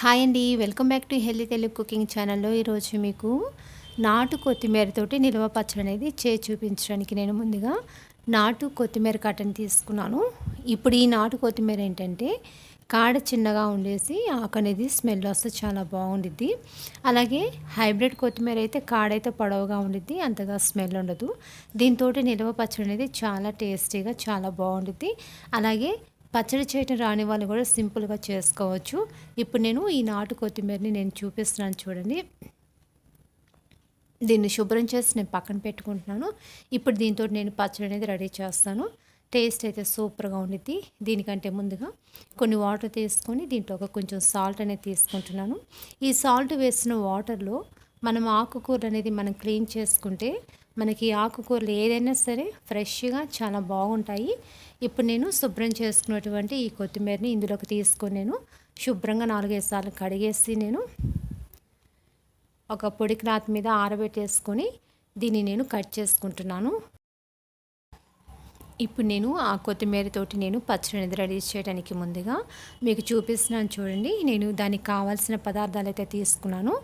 Hi అండి welcome back to healthy Telugu cooking ఛానల్లో ఈరోజు మీకు నాటు కొత్తిమీరతోటి నిల్వ పచ్చడి అనేది చే చూపించడానికి నేను ముందుగా నాటు కొత్తిమీర కట్టని తీసుకున్నాను. ఇప్పుడు ఈ నాటు కొత్తిమీర ఏంటంటే కాడ చిన్నగా ఉండేసి ఆకు అనేది స్మెల్ వస్తే చాలా బాగుండిద్ది. అలాగే హైబ్రిడ్ కొత్తిమీర అయితే కాడైతే పొడవుగా ఉండిద్ది అంతగా స్మెల్ ఉండదు. దీంతో నిల్వ పచ్చడి అనేది చాలా టేస్టీగా చాలా బాగుండిద్ది. అలాగే పచ్చడి చేయటం రాని వాళ్ళు కూడా సింపుల్గా చేసుకోవచ్చు. ఇప్పుడు నేను ఈ నాటు కొత్తిమీరని నేను చూపిస్తున్నాను చూడండి. దీన్ని శుభ్రం చేసి నేను పక్కన పెట్టుకుంటున్నాను. ఇప్పుడు దీంతో నేను పచ్చడి అనేది రెడీ చేస్తాను. టేస్ట్ అయితే సూపర్గా ఉండిద్ది. దీనికంటే ముందుగా కొన్ని వాటర్ తీసుకొని దీంట్లో ఒక కొంచెం సాల్ట్ అనేది తీసుకుంటున్నాను. ఈ సాల్ట్ వేసిన వాటర్లో మనం ఆకుకూర అనేది మనం క్లీన్ చేసుకుంటే మనకి ఆకుకూరలు ఏదైనా సరే ఫ్రెష్గా చాలా బాగుంటాయి. ఇప్పుడు నేను శుభ్రం చేసుకున్నటువంటి ఈ కొత్తిమీరని ఇందులోకి తీసుకొని నేను శుభ్రంగా నాలుగైదు సార్లు కడిగేసి నేను ఒక పొడి క్లాత్ మీద ఆరబెట్టేసుకొని దీన్ని నేను కట్ చేసుకుంటున్నాను. ఇప్పుడు నేను ఆ కొత్తిమీరతోటి నేను పచ్చడి అనేది రెడీ చేయడానికి ముందుగా మీకు చూపిస్తున్నాను చూడండి. నేను దానికి కావాల్సిన పదార్థాలు అయితే తీసుకున్నాను.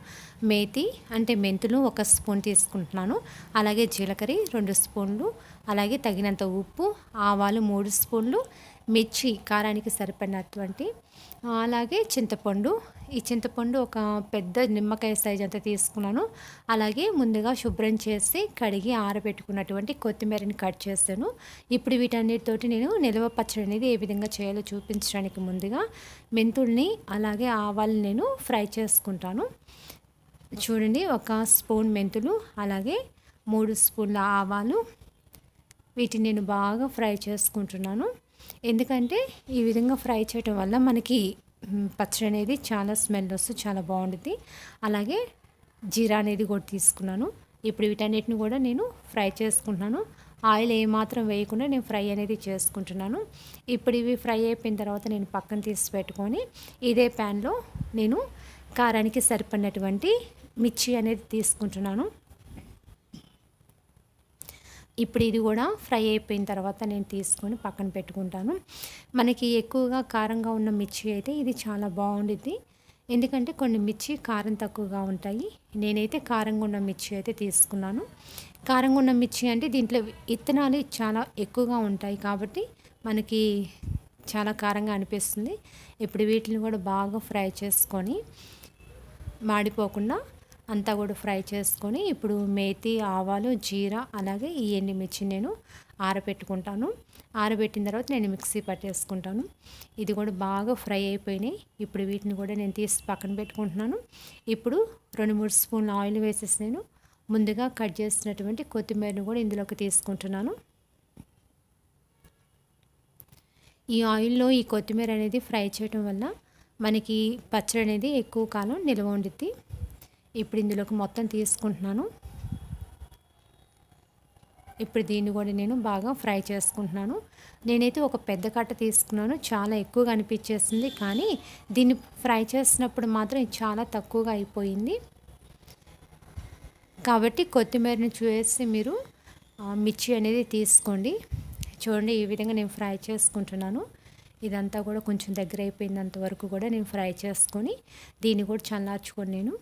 మేతి అంటే మెంతులు ఒక స్పూన్ తీసుకుంటున్నాను. అలాగే జీలకర్ర రెండు స్పూన్లు అలాగే తగినంత ఉప్పు ఆవాలు మూడు స్పూన్లు మిర్చి కారానికి సరిపడినటువంటి అలాగే చింతపండు. ఈ చింతపండు ఒక పెద్ద నిమ్మకాయ సైజ్ అంతా తీసుకున్నాను. అలాగే ముందుగా శుభ్రం చేసి కడిగి ఆరబెట్టుకున్నటువంటి కొత్తిమీరని కట్ చేస్తాను ఇప్పుడు వీటన్నిటితోటి నేను నిల్వ పచ్చడి అనేది ఏ విధంగా చేయాలో చూపించడానికి ముందుగా మెంతుల్ని అలాగే ఆవాలని నేను ఫ్రై చేసుకుంటాను. చూడండి ఒక స్పూన్ మెంతులు అలాగే మూడు స్పూన్ల ఆవాలు. వీటిని నేను బాగా ఫ్రై చేసుకుంటున్నాను. ఎందుకంటే ఈ విధంగా ఫ్రై చేయటం వల్ల మనకి పచ్చడి అనేది చాలా స్మెల్ వస్తూ చాలా బాగుంటుంది అలాగే జీరా అనేది కూడా తీసుకున్నాను. ఇప్పుడు వీటన్నిటిని కూడా నేను ఫ్రై చేసుకుంటున్నాను. ఆయిల్ ఏమాత్రం వేయకుండా నేను ఫ్రై అనేది చేసుకుంటున్నాను. ఇప్పుడు ఇవి ఫ్రై అయిపోయిన తర్వాత నేను పక్కన తీసి పెట్టుకొని ఇదే ప్యాన్లో నేను కారానికి సరిపడినటువంటి మిర్చి అనేది తీసుకుంటున్నాను. ఇప్పుడు ఇది కూడా ఫ్రై అయిపోయిన తర్వాత నేను తీసుకొని పక్కన పెట్టుకుంటాను. మనకి ఎక్కువగా కారంగా ఉన్న మిర్చి అయితే ఇది చాలా బాగుండిద్ది. ఎందుకంటే కొన్ని మిర్చి కారం తక్కువగా ఉంటాయి. నేనైతే కారంగా ఉన్న మిర్చి అయితే తీసుకున్నాను. కారంగా ఉన్న మిర్చి అంటే దీంట్లో ఇత్తనాలు చాలా ఎక్కువగా ఉంటాయి కాబట్టి మనకి చాలా కారంగా అనిపిస్తుంది. ఇప్పుడు వీటిని కూడా బాగా ఫ్రై చేసుకొని మాడిపోకుండా అంతా కూడా ఫ్రై చేసుకొని ఇప్పుడు మేతి ఆవాలు జీరా అలాగే ఈ ఎండిమిర్చి నేను ఆరబెట్టుకుంటాను. ఆరబెట్టిన తర్వాత నేను మిక్సీ పట్టేసుకుంటాను. ఇది కూడా బాగా ఫ్రై అయిపోయినాయి. ఇప్పుడు వీటిని కూడా నేను తీసి పక్కన పెట్టుకుంటున్నాను. ఇప్పుడు రెండు మూడు స్పూన్ల ఆయిల్ వేసేసి నేను ముందుగా కట్ చేసినటువంటి కొత్తిమీరను కూడా ఇందులోకి తీసుకుంటున్నాను. ఈ ఆయిల్లో ఈ కొత్తిమీర అనేది ఫ్రై చేయడం వల్ల మనకి పచ్చడి అనేది ఎక్కువ కాలం నిల్వ ఉండిద్ది. ఇప్పుడు ఇందులోకి మొత్తం తీసుకుంటున్నాను. ఇప్పుడు దీన్ని కూడా నేను బాగా ఫ్రై చేసుకుంటున్నాను. నేనైతే ఒక పెద్ద కట్ట తీసుకున్నాను. చాలా ఎక్కువగా అనిపించేసింది కానీ దీన్ని ఫ్రై చేసినప్పుడు మాత్రం చాలా తక్కువగా అయిపోయింది. కాబట్టి కొత్తిమీరని చూసి మీరు మిర్చి అనేది తీసుకోండి. చూడండి ఈ విధంగా నేను ఫ్రై చేసుకుంటున్నాను. ఇదంతా కూడా కొంచెం దగ్గర అయిపోయినంత వరకు కూడా నేను ఫ్రై చేసుకొని దీన్ని కూడా చల్లార్చుకొని నేను.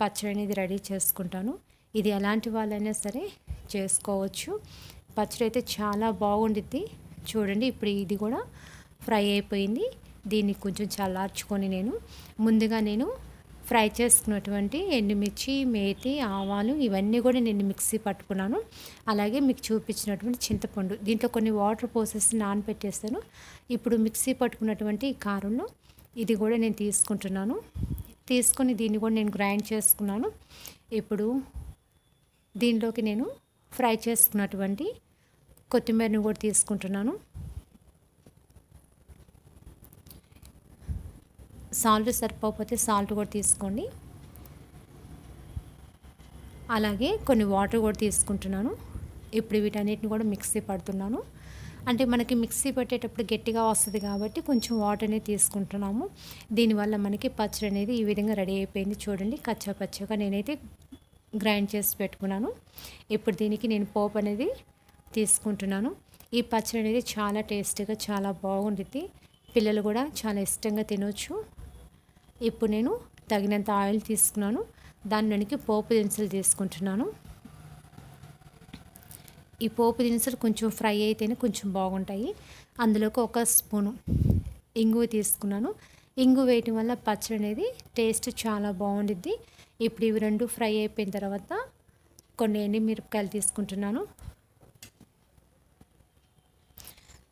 పచ్చడి అనేది రెడీ చేసుకుంటాను. ఇది ఎలాంటి వాళ్ళైనా సరే చేసుకోవచ్చు. పచ్చడి అయితే చాలా బాగుండిద్ది. చూడండి ఇప్పుడు ఇది కూడా ఫ్రై అయిపోయింది. దీన్ని కొంచెం చల్లార్చుకొని నేను ముందుగా నేను ఫ్రై చేసుకున్నటువంటి ఎండుమిర్చి మేతి ఆవాలు ఇవన్నీ కూడా నేను మిక్సీ పట్టుకున్నాను. అలాగే మీకు చూపించినటువంటి చింతపండు. దీంట్లో కొన్ని వాటర్ పోసేసి నానబెట్టేస్తాను. ఇప్పుడు మిక్సీ పట్టుకున్నటువంటి కారంలో ఇది కూడా నేను తీసుకుంటున్నాను. తీసుకొని దీన్ని కూడా నేను గ్రైండ్ చేసుకున్నాను. ఇప్పుడు దీనిలోకి నేను ఫ్రై చేసుకున్నటువంటి కొత్తిమీరని కూడా తీసుకుంటున్నాను. సాల్ట్ సరిపోకపోతే సాల్ట్ కూడా తీసుకోండి. అలాగే కొన్ని వాటర్ కూడా తీసుకుంటున్నాను. ఇప్పుడు వీటన్నిటిని కూడా మిక్సీ పడుతున్నాను. అంటే మనకి మిక్సీ పెట్టేటప్పుడు గట్టిగా వస్తుంది కాబట్టి కొంచెం వాటర్ అనేది తీసుకుంటున్నాము. దీనివల్ల మనకి పచ్చడి అనేది ఈ విధంగా రెడీ అయిపోయింది చూడండి. కచ్చా పచ్చగా నేనైతే గ్రైండ్ చేసి పెట్టుకున్నాను. ఇప్పుడు దీనికి నేను పోపు అనేది తీసుకుంటున్నాను. ఈ పచ్చడి అనేది చాలా టేస్టీగా చాలా బాగుంటుంది పిల్లలు కూడా చాలా ఇష్టంగా తినొచ్చు. ఇప్పుడు నేను తగినంత ఆయిల్ తీసుకున్నాను. దానిలోనికి పోపు దినుసులు తీసుకుంటున్నాను. ఈ పోపు దినుసులు కొంచెం ఫ్రై అయితేనే కొంచెం బాగుంటాయి. అందులోకి ఒక స్పూను ఇంగువ తీసుకున్నాను. ఇంగు వేయటం వల్ల పచ్చడి అనేది టేస్ట్ చాలా బాగుండిద్ది. ఇప్పుడు ఇవి రెండు ఫ్రై అయిపోయిన తర్వాత కొన్ని ఎండిమిరపకాయలు తీసుకుంటున్నాను.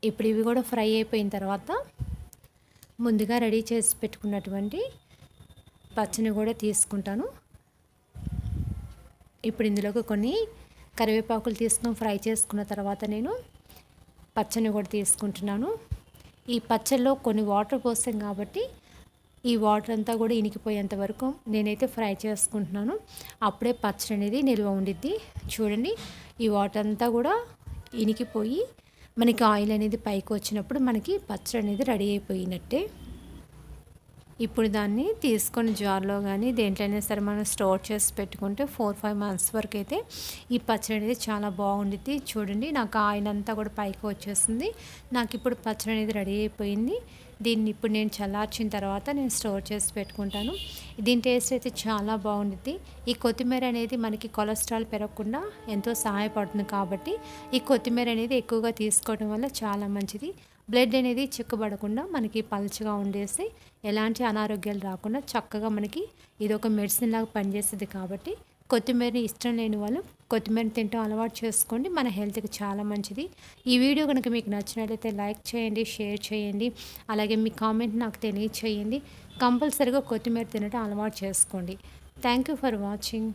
ఇప్పుడు ఇవి కూడా ఫ్రై అయిపోయిన తర్వాత ముందుగా రెడీ చేసి పెట్టుకున్నటువంటి పచ్చని కూడా తీసుకుంటాను. ఇప్పుడు ఇందులోకి కొన్ని కరివేపాకులు తీసుకొని ఫ్రై చేసుకున్న తర్వాత నేను పచ్చని కూడా తీసుకుంటున్నాను. ఈ పచ్చడిలో కొన్ని వాటర్ పోసాం కాబట్టి ఈ వాటర్ అంతా కూడా ఇనికిపోయేంత వరకు నేనైతే ఫ్రై చేసుకుంటున్నాను. అప్పుడే పచ్చడి అనేది నిల్వ ఉండిద్ది. చూడండి ఈ వాటర్ అంతా కూడా ఇనికిపోయి మనకి ఆయిల్ అనేది పైకి వచ్చినప్పుడు మనకి పచ్చడి అనేది రెడీ అయిపోయినట్టే. ఇప్పుడు దాన్ని తీసుకొని జార్లో కానీ దేంట్లోనే సరే మనం స్టోర్ చేసి పెట్టుకుంటే ఫోర్ ఫైవ్ మంత్స్ వరకు అయితే ఈ పచ్చడి అనేది చాలా బాగుండిద్ది. చూడండి నాకు ఆయిల్ అంతా కూడా పైకి వచ్చేసింది. నాకు ఇప్పుడు పచ్చడి అనేది రెడీ అయిపోయింది. దీన్ని ఇప్పుడు నేను చల్లార్చిన తర్వాత నేను స్టోర్ చేసి పెట్టుకుంటాను. దీని టేస్ట్ అయితే చాలా బాగుండుద్ది. ఈ కొత్తిమీర అనేది మనకి కొలెస్ట్రాల్ పెరగకుండా ఎంతో సహాయపడుతుంది కాబట్టి ఈ కొత్తిమీర అనేది ఎక్కువగా తీసుకోవడం వల్ల చాలా మంచిది. బ్లడ్ అనేది చిక్కబడకుండా మనకి పలచగా ఉండేసి ఎలాంటి అనారోగ్యాలు రాకుండా చక్కగా మనకి ఇది ఒక మెడిసిన్ లాగా పనిచేస్తుంది కాబట్టి కొత్తిమీరని ఇష్టం లేని వాళ్ళు కొత్తిమీర తింటాం అలవాటు చేసుకోండి. మన హెల్త్కి చాలా మంచిది. ఈ వీడియో కనుక మీకు నచ్చినట్లయితే లైక్ చేయండి షేర్ చేయండి అలాగే మీ కామెంట్ నాకు తెలియచేయండి. కంపల్సరీగా కొత్తిమీర తినడం అలవాటు చేసుకోండి. Thank you for watching